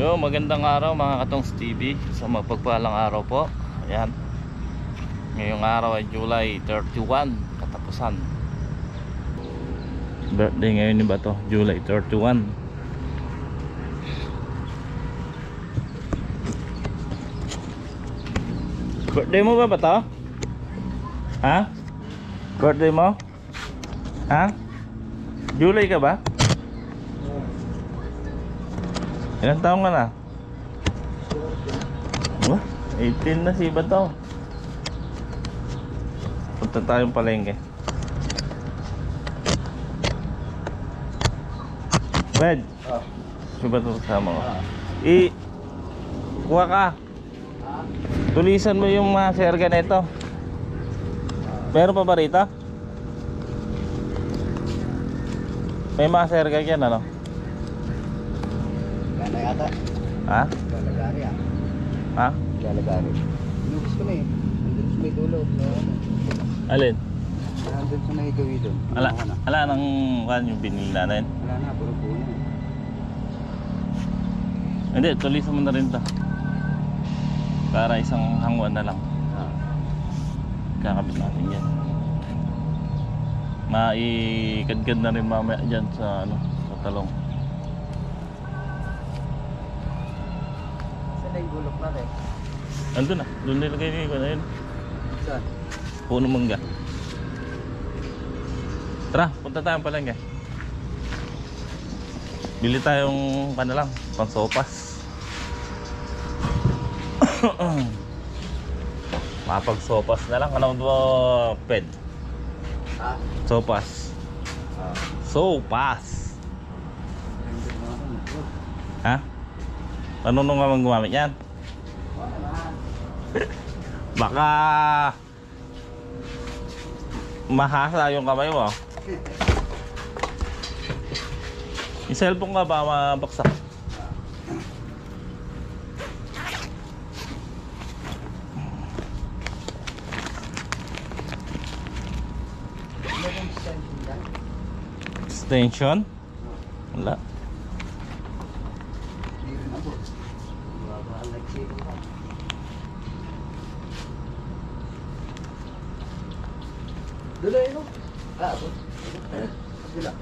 Yo, magandang araw mga katongs TV. So mapagpalang araw po. Ayan. Ngayong araw ay July 31, katapusan. Birthday ngayon ni ba to? July 31. Birthday mo ba ba to? Ha? Birthday mo? Ha? July ka ba? Ilang taong ka na? Wah, 18 na si Bato. Punta tayong palengke. Bed, Ah. si Bato kasama ko. I, kuha ka. Tulisan mo yung mga serga nito. Meron pa ba rito? May mga serga dyan ano? Yata. Ha? Lalagari ah. Ha? Lalagari. Inubos ko na eh. Nandun sa may dulo. No, ano. Alin? Nandun sa may gawi doon. Ala, na. ala nang kan yung binili natin. Wala na, puro puno. eh. Hindi, tulisan mo na rin to. Para isang hangwan na lang. Ah. Kakabit natin yan. Maikadkad na rin mamaya dyan sa ano, sa talong. Na yung gulok natin? Andun na, doon nilagay ni ano yun, Saan? puno mangga. Tara, punta tayong palengke. Bili tayong ano lang, pansopas. Mapag-sopas na lang. Ano ba, ped? Ha? Sopas. Ah. Sopas. Nandun na ako. Nandun. Ha? Ano nung naman gumamit yan? Baka mahasa yung kamay mo. Yung cellphone ka ba mabaksak? Extension? Wala. Hindi rin ako. Baba, nagsipo ka. Dulo yun. Ah, ako. Sila.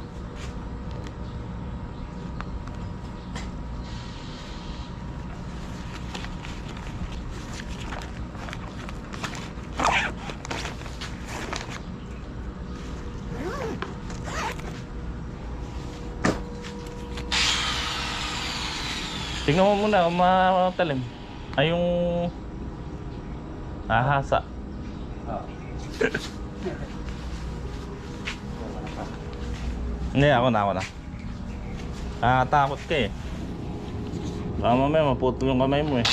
Tingnan mo muna kung matalim. Ay yung ahasa. Ah. Hindi, ako na, ako na. Nakakatakot ka eh. Baka mamaya maputol yung kamay mo eh.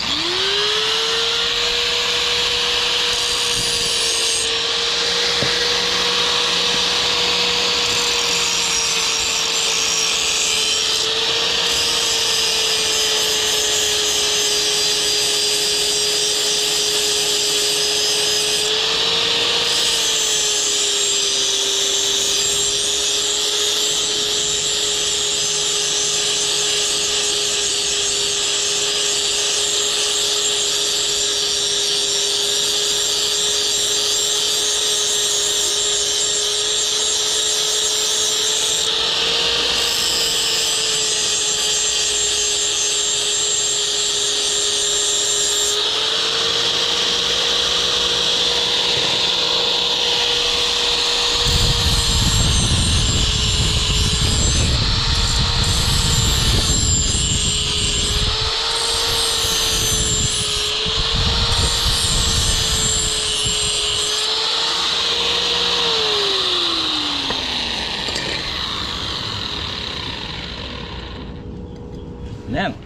Yan.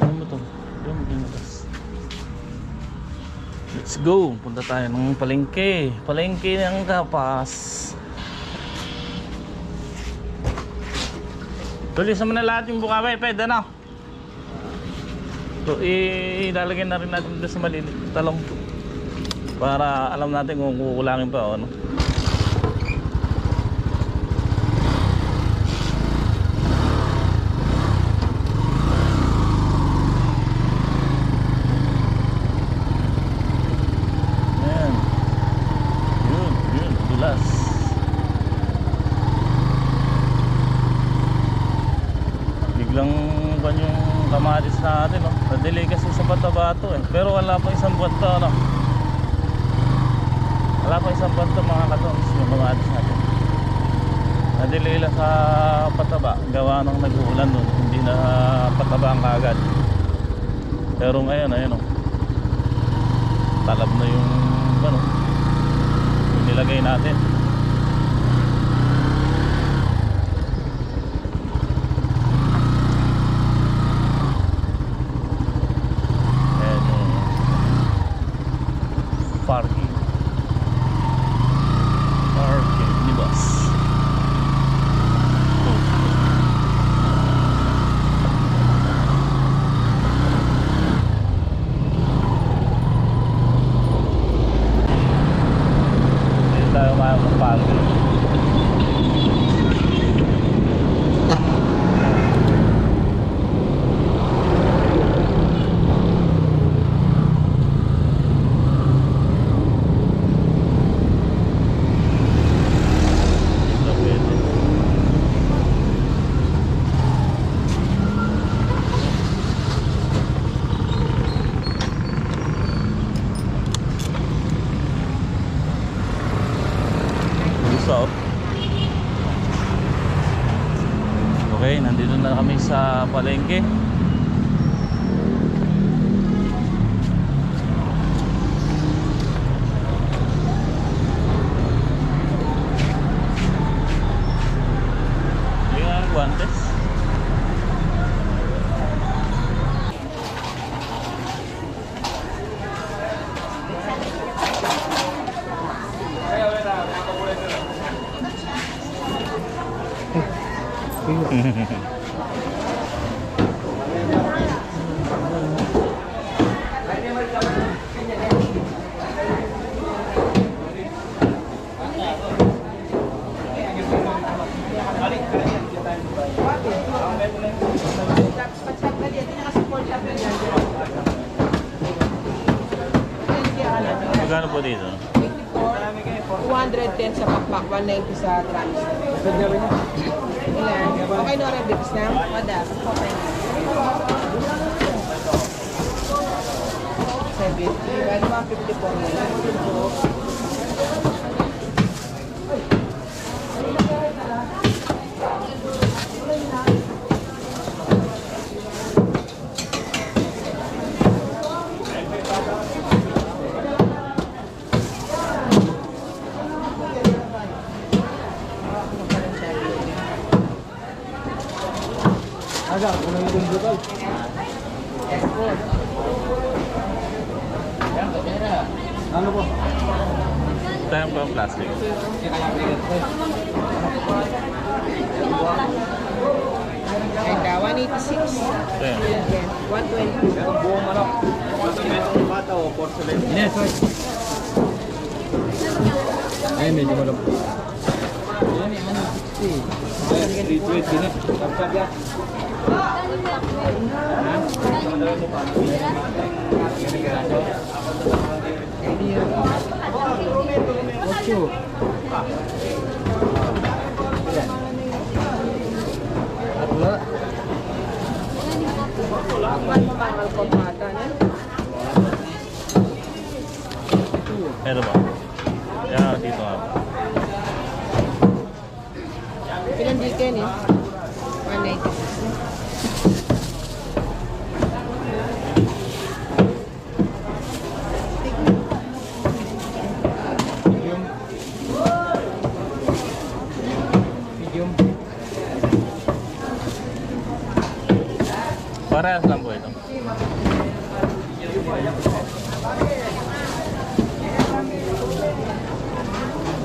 ano mo to? Binutas. Let's go. Punta tayo ng palengke. Palengke ng kapas. Tulisan mo na lahat yung bukaway. Pwede na. So, ilalagay na rin natin doon sa maliit talong. Para alam natin kung kukulangin pa o ano. Dulas. Biglang ban yung kamatis natin, no? Na-delay kasi Batabato eh. Pero wala pa isang buwan to, ano? Wala pa isang buwan to mga katons, yung kamatis natin. Na-delay lang sa pataba. Gawa nung nag-uulan nun. Hindi na pataba ang kagad. Pero ngayon, ayun, oh. Talab na yung, ano, yung nilagay natin. farkı kami sa palengke. Yung ang guantes. Magkano po dito? 210 sa pakpak, 190 sa trans. Ilan? Okay, Nora, bigs na? Wada. Okay. 70. Bali, 154 na lang. Aga, pa ang plastic. Ay, da, 186. Tayo. Yan, 120. Ang buong manok. Ang bata o porcelain? Yes, sir. Ay, medyo malap. Ay, 320 na. Kapsap yan. Ocho. Atla. Apan mo mangal ko mata na. Ito ba? Yan, dito nga. Pinandikin eh. 196. Parehas lang po ito.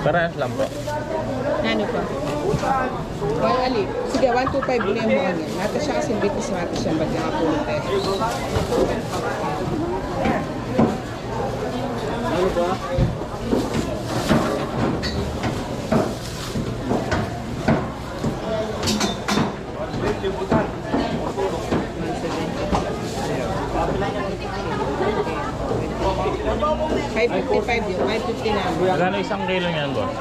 Parehas lang po. Ano pa? Well, ali. Sige, 125 muna yung mga yan. Nato siya kasi bitis nato siya ba't nakapulot pesos. Ano ba? Five fifty five yun. Five fifty na. Magkano isang kilo niyan, boss?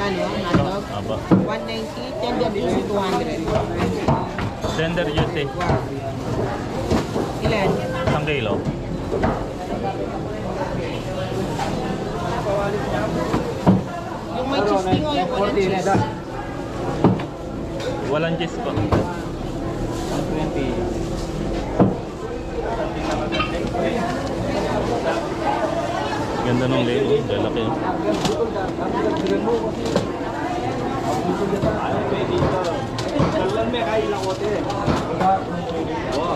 Ano? Hotdog? Aba. 190, tender juicy 200. Tender juicy. Ilan? Isang kilo. Yung may cheese king o yung walang cheese? Walang cheese po. 120. Ganda ng lego. Lalaki. oh.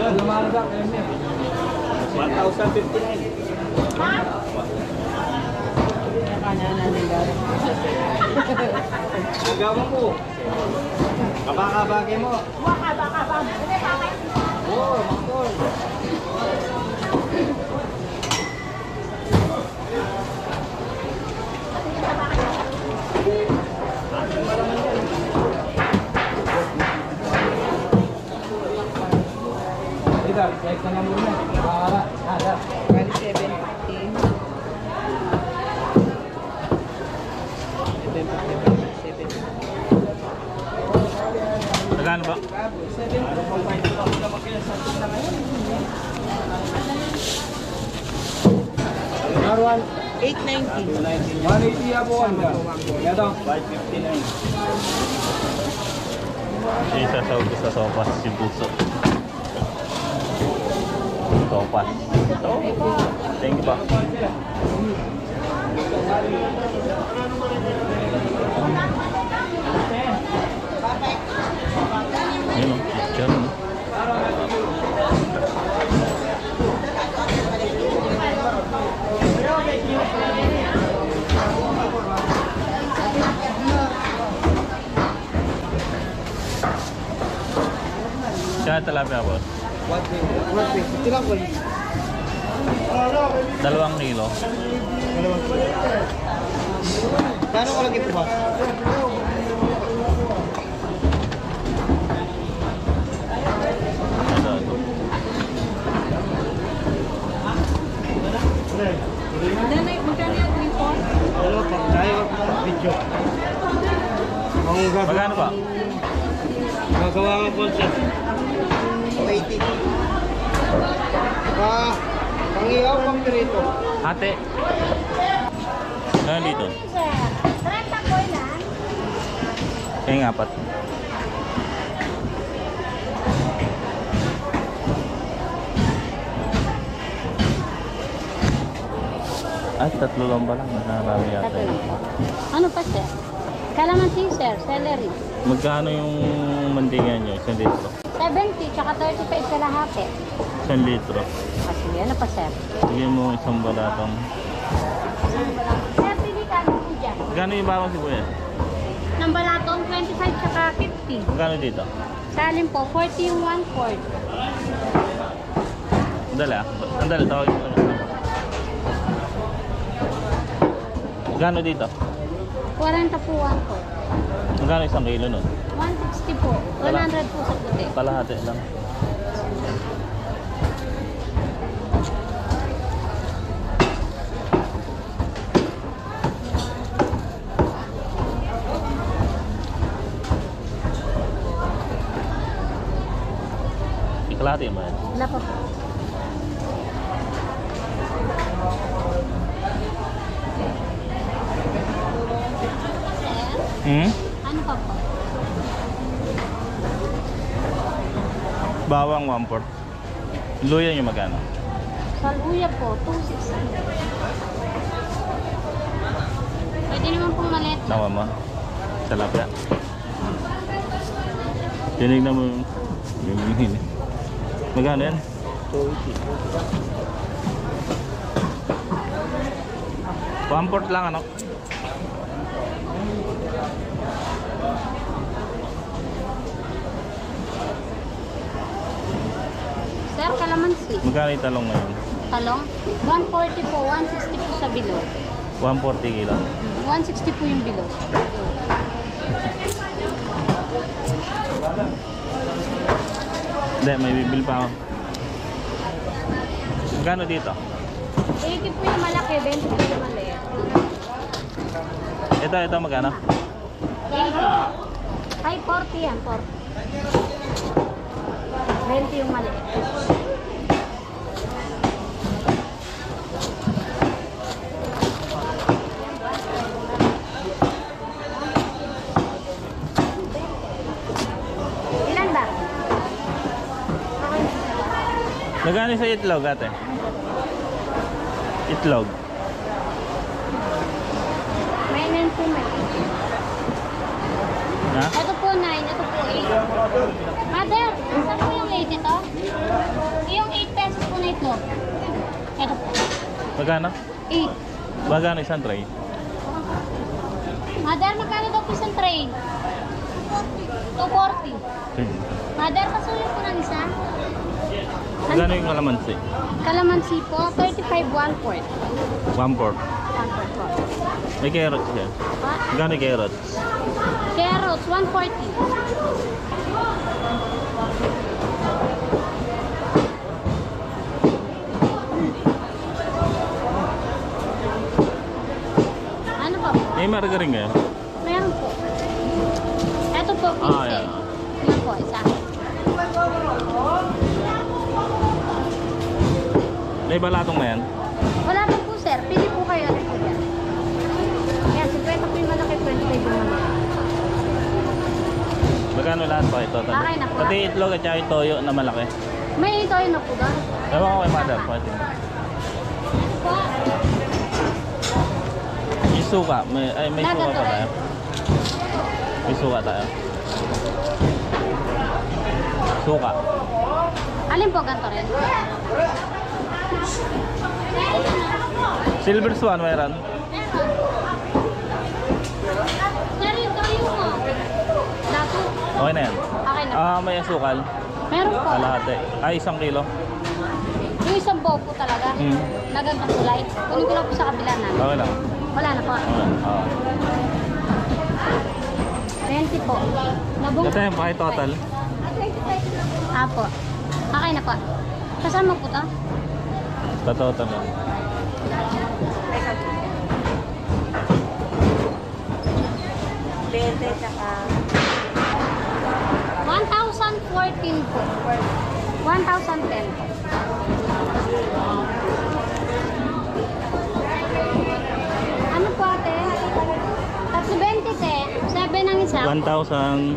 Yan, lumarga. 1,059. Agawa mo. Kabaka-bagay mo. Oo, mangkol. Ika, check ka na muna. Para, ada. Bali 750. 750. Magkano ba? 890. 180 ya po ang Ito, 559. Isa sa sopas si Puso. Sopas. Thank you pa. Yun o, picture no? Siya talapia boss. 150. Ito lang po. Dalawang kilo. Kano ko po ba? Ito, ito. Nanay, magkano yung report? Ano pa? Tayo video. Ang gagawa. Magkano ba? Gagawa ng concept. 80. Ah, pangiyaw pang pirito. Ate. Ano dito? Sir, 30 po lang. Kaya apat. Ay, tatlo lang ba lang? Nakarami yata Tatlo lang po. Ano pa, sir? Kalamansi, sir. Celery. Magkano yung mandingan nyo? Isang litro. 70, tsaka 35 kalahati. Isang litro. Ah, sige, ano pa, sir? Bigyan mo isang balatong. Sir, pili ka ano po dyan? Magkano yung bawang sibuyas? Ng balatong, 25 tsaka 50. Magkano dito? Salim po, 40 yung 1 quart. Andali ah. Andali, tawagin lang. Magkano dito? 40 po 1 quart. Magkano isang kilo nun? 160 po. 100 po sa puti. Kalahati lang. Kalahati mo yan. Wala pa po. Hmm? ano pa po? Bawang 1 port. Luya yung magkano? Salbuya po, 260. Pwede naman pong maliit. Nawa mo? Salapya. Tinignan mo yung... yung. Magkano yan? 1 port lang ano? Sir, kalamansi. Magkano yung talong ngayon? Talong, 140 po, 160 po sa bilog. 140 kilo. 160 po yung bilog. Hindi, may bibil pa ako. Magkano dito? 80 po yung malaki, 20 po yung maliit. Ito, ito magkano? 80. Ay, 40 yan, 40. 20 yung maliit. Ilan ba? Magkano sa itlog ate? Itlog. May nen po may. Ha? Ito po 9, ito po 8. Mother, saan po yung 8 ito? Yung 8 pesos po na itlog. Ito po. Magkano? 8. Magkano isang tray? Mother, magkano daw po isang tray? 240. Mother, pasuyo po ng isa. Magkano yung kalamansi? Kalamansi po, 35 one quart. One fourth. One quart po. May carrots siya. Ah, Magkano yung carrots? Carrots, 140. Ano pa po? May May balatong na yan. Wala pa po, sir. Pili po kayo. Ano po yan? Yan, 50 po yung malaki, 25 yung malaki. Magkano lahat pa ito? Tati? Na po. Pati itlog at saka yung toyo na malaki. May ito yun na po doon. Ewan ko kay mother. Pati. Po. Yung suka. May, ay, may suka pa tayo. May suka tayo. Suka. Alin po ganito rin? Silver Swan meron. Okay na yan. Okay na. Ah, may asukal. Meron po. Kalahati. Ay, isang kilo. Yung isang bow po talaga. Hmm. Nagagkasulay. Kunin ko lang po sa kabila namin. Okay lang. Wala na po. Okay. Oo. 20 po. Nabung... Ito yung paki total. Apo. Okay na po. Kasama po to? Sa total lang. Bente, tsaka... 1,014 po. 1,010 po. Ano po ate? Tatlo 20 te. 7 ang isa. 1,010.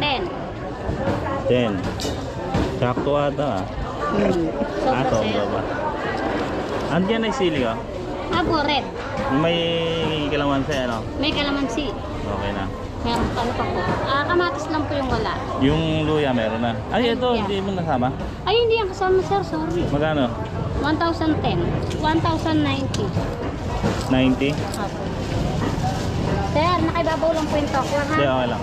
10. Sakto ata ah. Sobra Ah, sobra sa'yo. ba? Andiyan ay sili ka. Apo, red. May kalamansi ano. May kalamansi. Okay na. Meron ano pa po. Ah, kamatis lang po yung wala. Yung luya meron na. Ay, ito, Yeah. hindi mo nasama. Ay, hindi yan kasama sir. Sorry. Magkano? 1,010. 1,090. 90? Apo. Sir, nakibabaw lang po yung tokwa ha. Hindi, okay lang.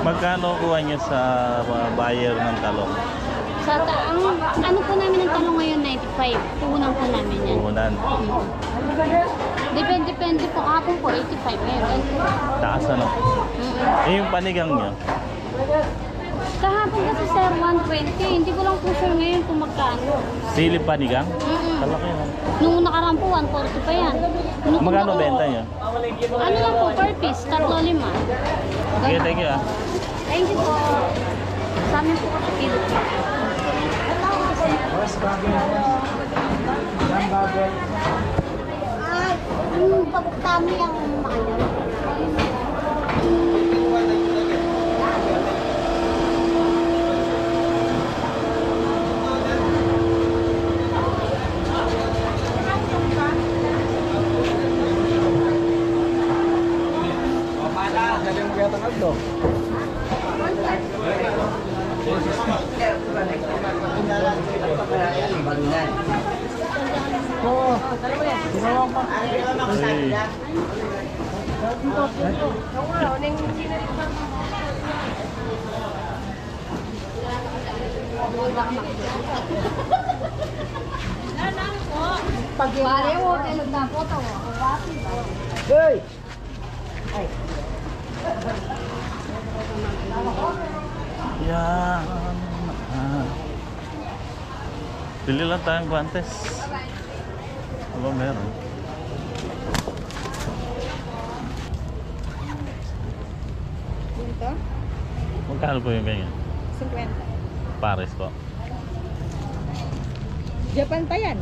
Magkano kuha niyo sa uh, buyer ng talong? Sa ta ang, ano po namin ang talong ngayon, 95. Puhunan po namin yan. Puhunan. Depende, depende po. Kahapon po, 85 ngayon. Taas ano? Mm-mm. Eh, yung panigang niyo. Kahapon kasi sir, 120. Hindi ko lang po sure ngayon kung magkano. Sili panigang? Mm-mm. Kalaki na. Nung nakaraan po, 140 pa yan. Nung- Magkano benta niyo? Ano lang po, per piece, tatlo lima. Sige, thank you ah. Thank you po. Sa amin po kasi kilo. Ay, yung pagkami ang ano. Hey. Pare mo, tinag na po to. Hey! Yan. Ah. Bili lang tayong guantes. Ano meron? Yun to? Magkano po yung ganyan? 50. Pares po. Japan pa yan.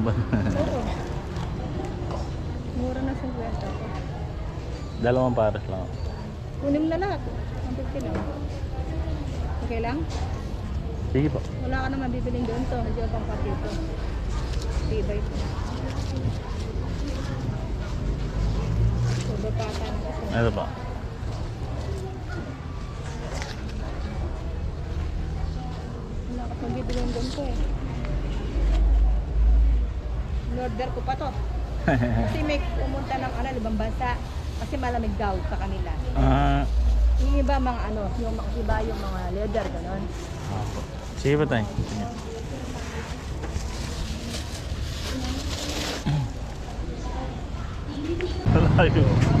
Ba? Oo. Mura na 50. Dalawang pares lang. Kunin mo na lahat. Ang 50 lang. Okay lang? Sige po. Wala ka naman bibiling doon to. Medyo pang pati ito. Tibay ito. Sobrang pata na kasi. Ito po. Wala ka pang bibiling doon to eh. In-order ko pa to. Kasi may pumunta ng ano, ibang bansa. Kasi malamig daw sa kanila. Ah, Yung iba mga ano, yung mga iba yung mga leather, gano'n. Opo. Sige po tayo. Malayo.